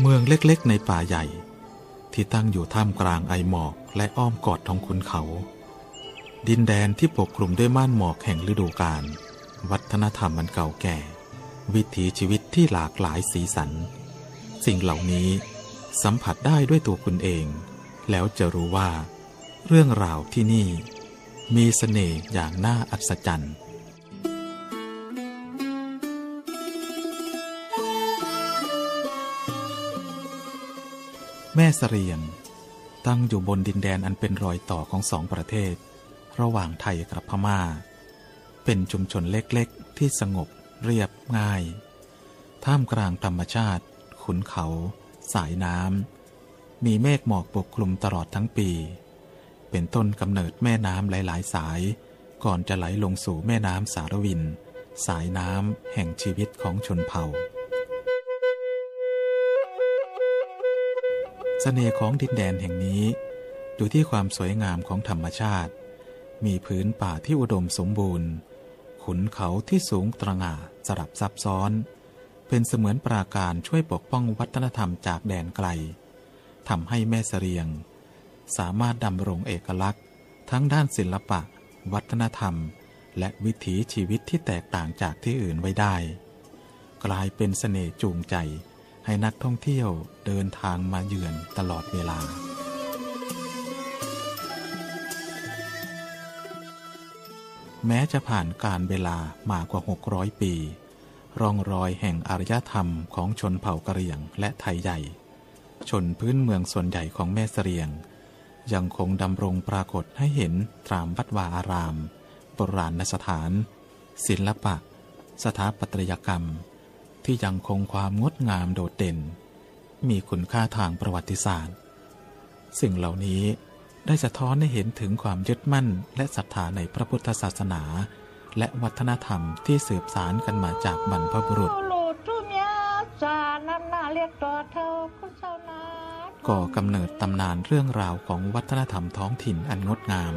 เมืองเล็กๆ ในป่าใหญ่ ที่ตั้งอยู่ท่ามกลางไอหมอกและอ้อมกอดท้องคุณเขา ดินแดนที่ปกคลุมด้วยม่านหมอกแห่งฤดูกาลวัฒนธรรมมันเก่าแก่ วิถีชีวิตที่หลากหลายสีสัน สิ่งเหล่านี้สัมผัสได้ด้วยตัวคุณเอง แล้วจะรู้ว่า เรื่องราวที่นี่ มีสเสน่ห์อย่างน่าอัศจรรย์ แม่เสรียง ตั้งอยู่บนดินแดนอันเป็นรอยต่อของสองประเทศ ระหว่างไทยกับพมา่า เป็นชุมชนเล็กๆ ที่สงบเรียบง่าย ท่ามกลางธรรมชาติ ขุนเขา สายน้ำ มีเมฆหมอกปกคลุมตลอดทั้งปี เป็นต้นกำเนิดแม่น้ำหลายๆ สาย ก่อนจะไหลลงสู่แม่น้ำสารวิน สายน้ำแห่งชีวิตของชนเผ่า สเสน่ห์ของดินแดนแห่งนี้ อยู่ที่ความสวยงามของธรรมชาติ มีพื้นป่าที่อุดมสมบูรณ์ ขุนเขาที่สูงตระหง่าสลับซับซ้อน เป็นเสมือนปราการช่วยปกป้องวัฒนธรรมจากแดนไกลทำให้แม่เสรียง สามารถดำรงเอกลักษณ์ ทั้งด้านศิลปะ วัฒนธรรม และวิถีชีวิตที่แตกต่างจากที่อื่นไว้ได้ กลายเป็นเสน่ห์จูงใจ ให้นักท่องเที่ยวเดินทางมาเยือนตลอดเวลา แม้จะผ่านการเวลามากว่า 600 ปี ร่องรอยแห่งอารยธรรมของชนเผ่ากะเหรี่ยงและไทยใหญ่ ชนพื้นเมืองส่วนใหญ่ของแม่เสรียง ยังคงดำรงปรากฏให้เห็นตามวัดวาอารามโบราณสถาน ศิลปะ สถาปัตยกรรม ที่ยังคงความงดงามโดดเด่น มีคุณค่าทางประวัติศาสตร์ สิ่งเหล่านี้ได้สะท้อนให้เห็นถึงความยึดมั่นและศรัทธาในพระพุทธศาสนา และวัฒนธรรมที่สืบสารกันมาจากบรรพบุรุษก่อกำเนิดตำนานเรื่องราวของวัฒนธรรมท้องถิ่นอันงดงาม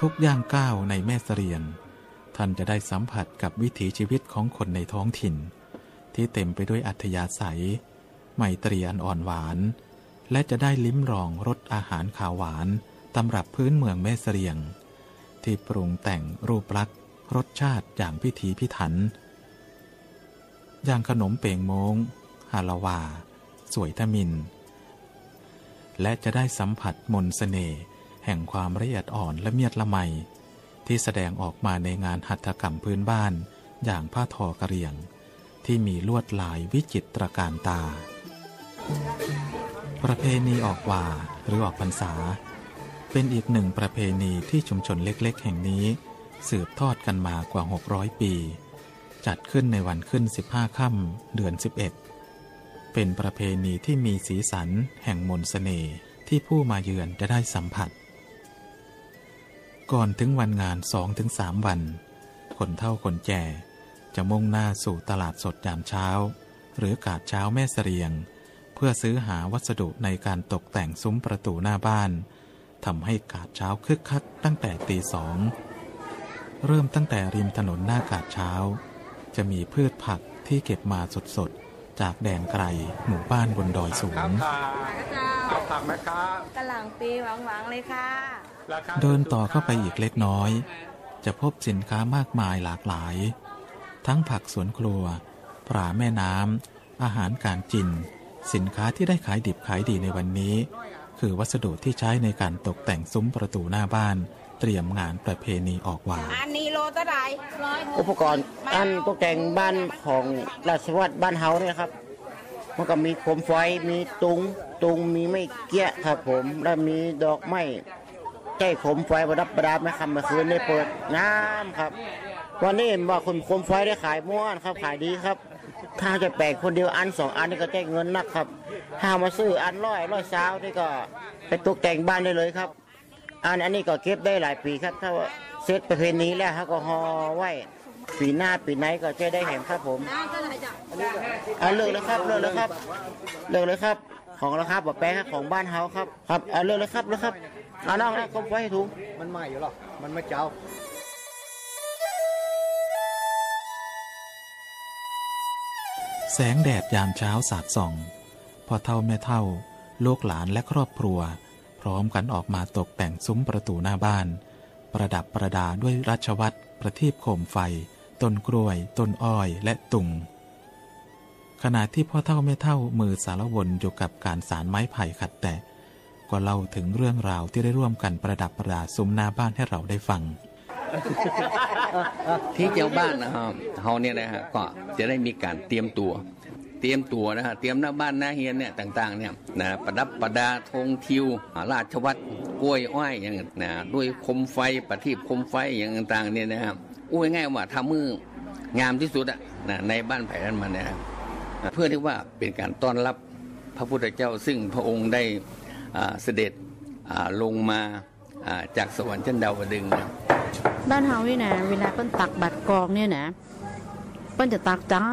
ทุกย่างก้าวในแม่เสรียง ท่านจะได้สัมผัสกับวิถีชีวิตของคนในท้องถิ่น ที่เต็มไปด้วยอัธยาศัย ไมตรีอันอ่อนหวาน และจะได้ลิ้มรองรสอาหารขาวหวานตำรับพื้นเมืองแม่เสรียง ที่ปรุงแต่งรูปลักษณ์รสชาติอย่างพิถีพิถัน อย่างขนมเป่งโมงฮาลาวา สวยทมิน และจะได้สัมผัสมนสเสน่ห์แห่งความละเอียดอ่อนและเมียดละไม ที่แสดงออกมาในงานหัตถกรรมพื้นบ้านอย่างผ้าทอกระเรียง ที่มีลวดลายวิจิตรการตา ประเพณีออกว่าหรือออกพรรษา เป็นอีกหนึ่งประเพณีที่ชุมชนเล็กๆ แห่งนี้ สืบทอดกันมากว่า 600 ปี จัดขึ้นในวันขึ้น 15 ค่ำเดือน 11 เป็นประเพณีที่มีสีสันแห่งมนสเสน่ห์ที่ผู้มาเยือนจะได้สัมผัส ก่อนถึงวันงานสองถึงสามวัน คนเท่าคนแก่จะมุ่งหน้าสู่ตลาดสดยามเช้า หรือกาดเช้าแม่เสรียง เพื่อซื้อหาวัสดุในการตกแต่งซุ้มประตูหน้าบ้านทำให้กาดเช้าคึกคักตั้งแต่ตีสองเริ่มตั้งแต่ริมถนนหน้ากาดเช้า จะมีพืชผักที่เก็บมาสดๆ จากแดนไกลหมู่บ้านบนดอยสูงผักไหมครับกระหล่ำปีหวังๆเลยค่ะ เดินต่อเข้าไปอีกเล็กน้อย จะพบสินค้ามากมายหลากหลาย ทั้งผักสวนครัวปลาแม่น้ำอาหารการกิน สินค้าที่ได้ขายดิบขายดีในวันนี้ คือวัสดุที่ใช้ในการตกแต่งซุ้มประตูหน้าบ้าน เตรียมงานประเพณีออกวาอันนี้โลตะไดอุปกรณ์อันตกแต่งบ้านของราชวัตรบ้านเฮาเนี่ยครับมันก็มีโคมไฟมีตุง ตุงมีไม่เกี้ยครับผม แล้วมีดอกไม้ ใจผมไฟประดับประดาไม่คำเมื่อคืนได้เปิดงามครับ วันนี้ว่าคนคมไฟได้ขายม้วนครับขายดีครับ ถ้าจะแปลกคนเดียวอันสองอันนี่ก็ได้งเงินนักครับ ถ้ามาซื้ออันร้อยร้อยสาวนี่ก็ไปตกแต่งบ้านได้เลยครับ อันอันนี้ก็เก็บได้หลายปีครับ ถ้าเซตประเพณีแล้วเขาก็ห่อไว้ปีหน้าปีไหนก็จะได้เห็นครับผมอันเลือกเลยครับเลือกเลยครับเลือกเลยครับ ของราคาแบบแปะของบ้านเฮาครับ ครับเอาเลือกเลยครับเลยครับ เอาน้องนะก็ไว้ให้ถุงมันไม่อยู่หรอกมันไม่เจ้าแสงแดดยามเช้าสาดส่องพอเท่าแม่เท่า ลูกหลานและครอบครัว พร้อมกันออกมาตกแต่งซุ้มประตูหน้าบ้าน ประดับประดาด้วยราชวัตรประทีปโคมไฟ ต้นกล้วย ต้นอ้อยและตุง ขณะที่พ่อเท่าแม่เท่ามือสารวนอยู่กับการสารไม้ไผ่ขัดแตะ ก็เล่าถึงเรื่องราวที่ได้ร่วมกันประดับประดาซุ้มหน้าบ้านให้เราได้ฟัง ที่เจ้าบ้านนะครับเฮาเนี่ยนะฮะก็จะได้มีการเตรียมตัว เตรียมตัวนะฮะเตรียมหน้าบ้านหน้าเฮียนเนี่ยต่าง ๆเนี่ยนะประดับประดาธงทิวราชวัตรกล้วยอ้อยอย่างนะด้วยคมไฟประทีปคมไฟอย่างต่างๆเนี่ยนะครับอุ้ยง่ายว่าทำมืองามที่สุดอะนะในบ้านไผ่นั้นมาเนี่ยนะครับเพื่อที่ว่าเป็นการต้อนรับพระพุทธเจ้าซึ่งพระองค์ได้ เสด็จลงมาจากสวรรค์ชั้นดาวดึงบ้านเฮานี่นะเวลาเปิ้นตักบัตรกองเนี่ยนะเปิ้นจะตักเจ้า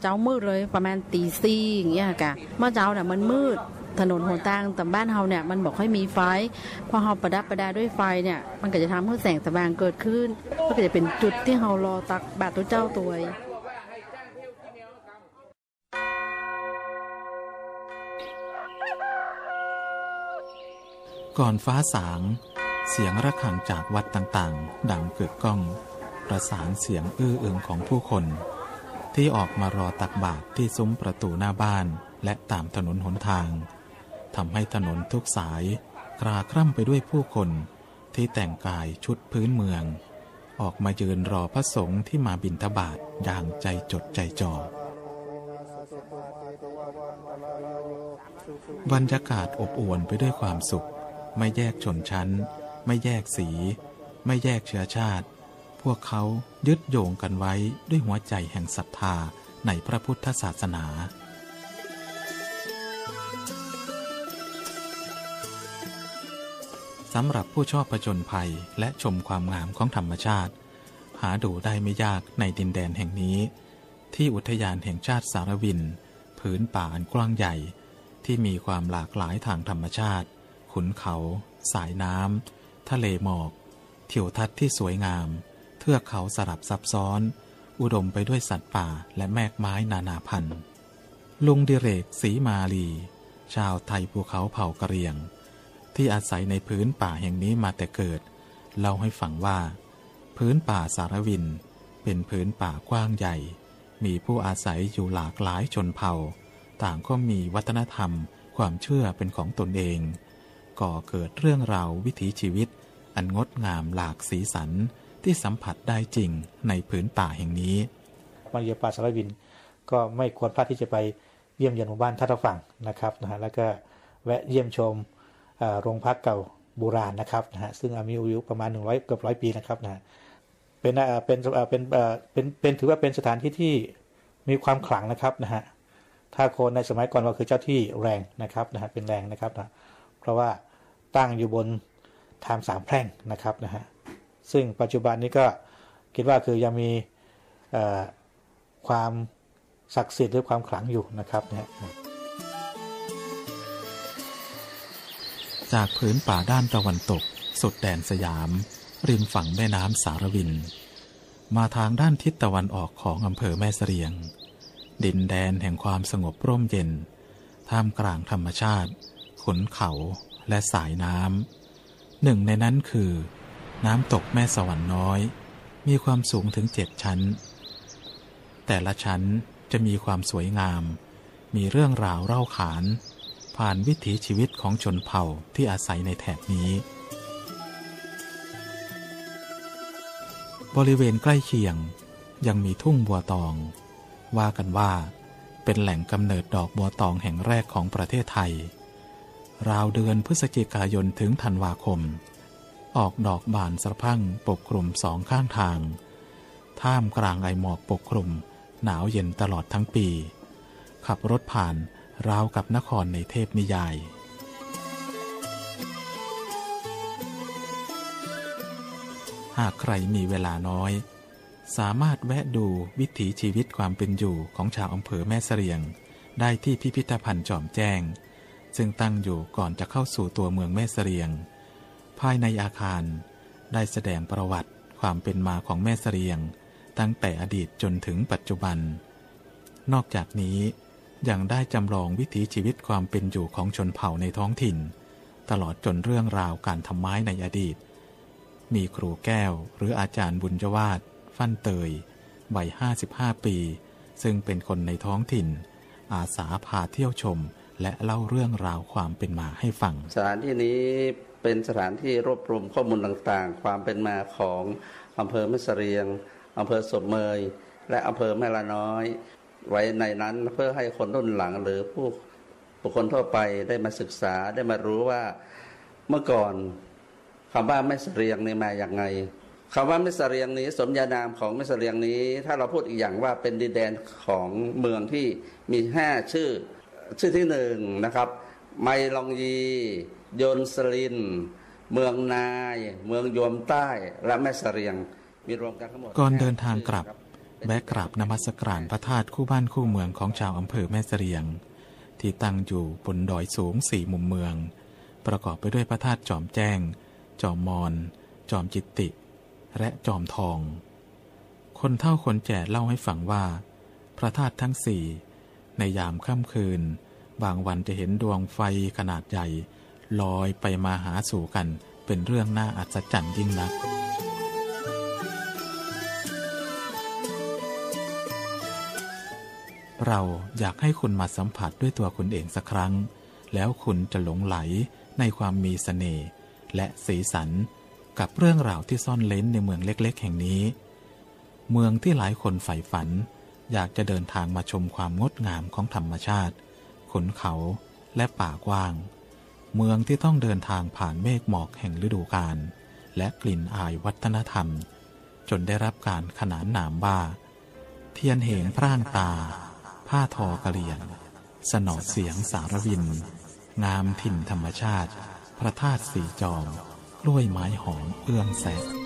เจ้ามืดเลยประมาณตีสี่อย่างเงี้ยค่ะเมื่อเจ้าเนี่ยมันมืดถนนหนทางแต่บ้านเฮาเนี่ยมันบอกให้มีไฟ พอเฮาประดับประดาด้วยไฟเนี่ย มันก็จะทำให้แสงสว่างเกิดขึ้นมันก็จะเป็นจุดที่เฮารอตักบาตรตัวเจ้าตัว ก่อนฟ้าสาง เสียงระฆังจากวัดต่างๆ ดังกึกก้อง ประสานเสียงอื้อเอึงของผู้คน ที่ออกมารอตักบาตรที่ซุ้มประตูหน้าบ้านและตามถนนหนทางทำให้ถนนทุกสายกราคร่ำไปด้วยผู้คนที่แต่งกายชุดพื้นเมือง ออกมายืนรอพระสงฆ์ที่มาบิณฑบาตอย่างใจจดใจจ่อ บรรยากาศอบอวลไปด้วยความสุข ไม่แยกชนชั้น ไม่แยกสี ไม่แยกเชื้อชาติ พวกเขายึดโยงกันไว้ด้วยหัวใจแห่งศรัทธาในพระพุทธศาสนาสำหรับผู้ชอบผจญภัยและชมความงามของธรรมชาติ หาดูได้ไม่ยากในดินแดนแห่งนี้ ที่อุทยานแห่งชาติสารวินผืนป่าอันกว้างใหญ่ ที่มีความหลากหลายทางธรรมชาติ ขุนเขา สายน้ำ ทะเลหมอก ทิวทัศน์ที่สวยงาม เทือกเขาสลับซับซ้อน อุดมไปด้วยสัตว์ป่าและแมกไม้นานาพันธุ์ ลุงดิเรกศรีมาลี ชาวไทยภูเขาเผ่ากะเรียง ที่อาศัยในพื้นป่าแห่งนี้มาแต่เกิด เล่าให้ฟังว่า พื้นป่าสารวิน เป็นพื้นป่ากว้างใหญ่ มีผู้อาศัยอยู่หลากหลายชนเผ่า ต่างก็มีวัฒนธรรมความเชื่อเป็นของตนเอง ก่อเกิดเรื่องราววิถีชีวิต อันงดงามหลากสีสันที่สัมผัสได้จริงในพื้นป่าแห่งนี้มาเยือนป่าสารวิน ก็ไม่ควรพลาดที่จะไปเยี่ยมเยียนหมู่บ้านท่าตะฝั่งนะครับนะฮะแล้วก็แวะเยี่ยมชมโรงพักเก่าโบราณนะครับนะฮะซึ่งมีอายุประมาณ100เกือบร้อยปีนะครับนะฮะเป็นเป็นเป็นเอ่อเป็นเป็นถือว่าเป็นสถานที่ที่มีความขลังนะครับนะฮะถ้าคนในสมัยก่อนก็คือเจ้าที่แรงนะครับนะฮะเป็นแรงนะครับนะเพราะว่า ตั้งอยู่บนทางสามแพร่งนะครับนะฮะซึ่งปัจจุบันนี้ก็คิดว่าคือยังมีความศักดิ์สิทธิ์หรือความขลังอยู่นะครับเนี่ยจากผืนป่าด้านตะวันตก สุดแดนสยาม ริมฝั่งแม่น้ำสารวิน มาทางด้านทิศตะวันออกของอำเภอแม่เสรียง ดินแดนแห่งความสงบร่มเย็น ท่ามกลางธรรมชาติขุนเขา และสายน้ำหนึ่งในนั้นคือ น้ำตกแม่สวรรค์น้อย มีความสูงถึงเจ็ดชั้น แต่ละชั้นจะมีความสวยงาม มีเรื่องราวเล่าขาน ผ่านวิถีชีวิตของชนเผ่าที่อาศัยในแถบนี้ บริเวณใกล้เคียงยังมีทุ่งบัวตอง ว่ากันว่า เป็นแหล่งกำเนิดดอกบัวตองแห่งแรกของประเทศไทย ราวเดือนพฤศจิกายนถึงธันวาคม ออกดอกบานสะพั่งปกคลุมสองข้างทาง ท่ามกลางไอหมอกปกคลุม หนาวเย็นตลอดทั้งปี ขับรถผ่านราวกับนครในเทพนิยายหากใครมีเวลาน้อย สามารถแวะดูวิถีชีวิตความเป็นอยู่ของชาวอำเภอแม่เสรียง ได้ที่พิพิธภัณฑ์จอมแจ้ง ซึ่งตั้งอยู่ก่อนจะเข้าสู่ตัวเมืองแม่เสรียง ภายในอาคารได้แสดงประวัติความเป็นมาของแม่เสรียง ตั้งแต่อดีตจนถึงปัจจุบัน นอกจากนี้ยังได้จำลองวิถีชีวิตความเป็นอยู่ของชนเผ่าในท้องถิ่น ตลอดจนเรื่องราวการทำไม้ในอดีต มีครูแก้วหรืออาจารย์บุญจวาดฟั่นเตยวัย 55 ปี ซึ่งเป็นคนในท้องถิ่น อาสาพาเที่ยวชม และเล่าเรื่องราวความเป็นมาให้ฟัง สถานที่นี้เป็นสถานที่รวบรวมข้อมูลต่างๆ ความเป็นมาของอำเภอแม่เสรียงอำเภอศพเมย และอำเภอแม่ละน้อย ไว้ในนั้นเพื่อให้คนรุ่นหลังหรือผู้บุคคลทั่วไปได้มาศึกษาได้มารู้ว่าเมื่อก่อนคำว่าแม่เสรียงนี่มาอย่างไงคำว่าแม่เสรียงนี้ สมญานามของแม่เสรียงนี้ ถ้าเราพูดอีกอย่างว่าเป็นดินแดนของเมืองที่มีห้าชื่อ ชื่อที่หนึ่งนะครับ ไมลองยียนสลิน เมืองนาย เมืองโยมใต้และแม่เสรียง มีรวมกันทั้งหมดก่อนเดินทางกลับครับแวะกราบนมัสการพระธาตุคู่บ้านคู่เมืองของชาวอำเภอแม่เสรียง ที่ตั้งอยู่บนดอยสูงสี่มุมเมือง ประกอบไปด้วยพระธาตุจอมแจ้ง จอมมอน จอมจิตติ และจอมทอง คนเฒ่าคนแก่เล่าให้ฟังว่า พระธาตุทั้งสี่ ในยามค่ำคืน บางวันจะเห็นดวงไฟขนาดใหญ่ ลอยไปมาหาสู่กันเป็นเรื่องน่าอัศจรรย์ยิ่งนักเราอยากให้คุณมาสัมผัสด้วยตัวคุณเองสักครั้ง แล้วคุณจะหลงไหลในความมีเสน่ห์และสีสันกับเรื่องราวที่ซ่อนเล้นในเมืองเล็กๆ แห่งนี้ เมืองที่หลายคนใฝ่ฝัน อยากจะเดินทางมาชมความงดงามของธรรมชาติ ขนเขาและป่ากว้าง เมืองที่ต้องเดินทางผ่านเมฆหมอกแห่งฤดูกาลและกลิ่นอายวัฒนธรรม จนได้รับการขนานนามว่า เทียนเหงพร่างตา ผ้าทอกะเหรี่ยง สนอดเสียงสารวิน งามถิ่นธรรมชาติ พระธาตุสีจอมกล้วยไม้หอมเอื้องแสง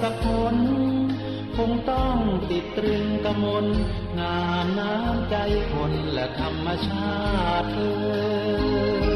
สักคน คงต้องติดตรึงกมลงามน้ำใจคนและธรรมชาติเอ่ย